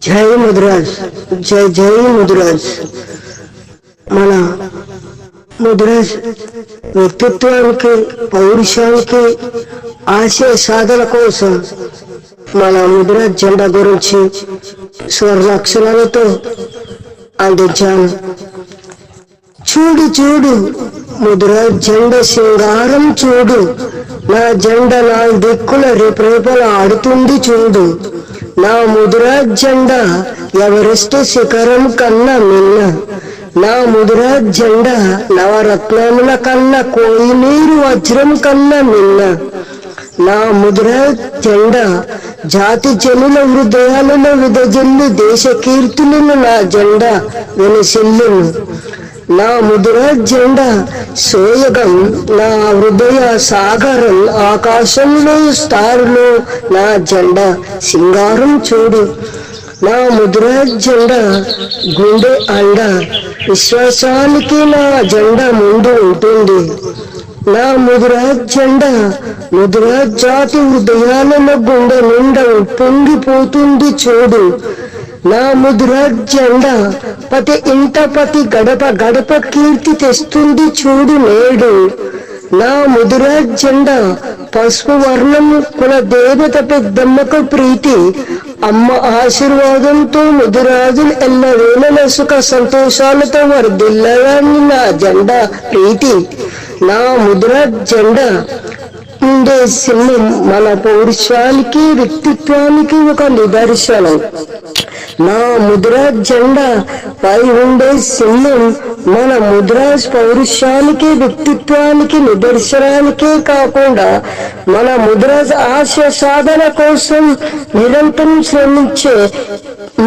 జై ముద్రాజ్ జై జై ముదిరాజ్ మన ముద్రాజ్ వ్యక్తిత్వానికి పౌరుషానికి ఆశయ సాధన కోసం మన ముదిరాజ్ జెండా గురించి స్వర్ణాక్షరాలతో అందించాను చూడు చూడు ముదిరాజ్ జెండ సింగారం చూడు. నా జెండ నా దిక్కుల రేపరేపల ఆడుతుంది చూడు. నా ముదురా జెండా ఎవరెస్ట్ శిఖరం కన్నా మిన్న. నా ముదురా జెండా నవరత్నముల కన్నా కోయినీరు వజ్రం కన్నా మిన్న. నా ముదురా జెండా జాతి జనుల హృదయాలలో విదజల్లు దేశ కీర్తులను నా జెండా వెనసిల్లును నా ముదుర జెండా సోయగం నా హృదయ సాగరం ఆకాశంలో స్టారులో నా జెండా సింగారం చూడు. నా ముద్ర జెండా గుండె అండ విశ్వాసానికి నా జెండా ముందు ఉంటుంది. నా ముదిరాజ్ జెండా ముదిరాజ్ జాతి హృదయాలలో గుండె నిండా పొంగిపోతుంది చూడు. నా ముద్ర జెండా ప్రతి ఇంట ప్రతి గడప గడప కీర్తి తెస్తుంది చూడు నేడు. నా ముదిరాజ్ జెండా పసుపు వర్ణం కుల దేవత పెద్దమ్మకు ప్రీతి. అమ్మ ఆశీర్వాదంతో ముదురాజులు ఎల్లవేళల సుఖ సంతోషాలతో వర్దిల్లగాని నా జెండా ప్రీతి. నా ముదిరాజ్ జెండా ఉండే సింహం మన పౌరుషానికి వ్యక్తిత్వానికి ఒక నిదర్శనం. నా ముద్రాజ్ జెండా పై ఉండే సింహం మన ముద్రాజ్ పౌరుషానికి వ్యక్తిత్వానికి నిదర్శనానికే కాకుండా మన ముద్రాజ్ ఆశ సాధన కోసం నిరంతరం శ్రమించే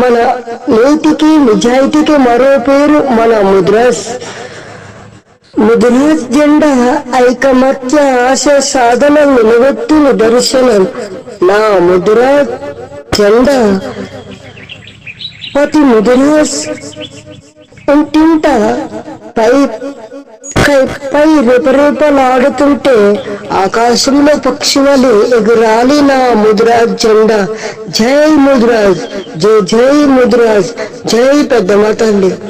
మన నీతికి నిజాయితీకి మరో పేరు మన ముద్రాజ్ ముదిరాజ్ జెండా ఐకమత్య ఆశ సాధన నిలబెట్టి నిదర్శనం. నా ముద్రా జెండా ప్రతి ముదిరాజ్ ఇంటింట పై కై- పై రెపరెపలాడుతుంటే ఆకాశంలో పక్షువలు ఎగురాలి నా ముదిరాజ్ జెండా. జై ముదిరాజ్ జై జై ముదిరాజ్ జై పెద్దమ్మ తల్లి.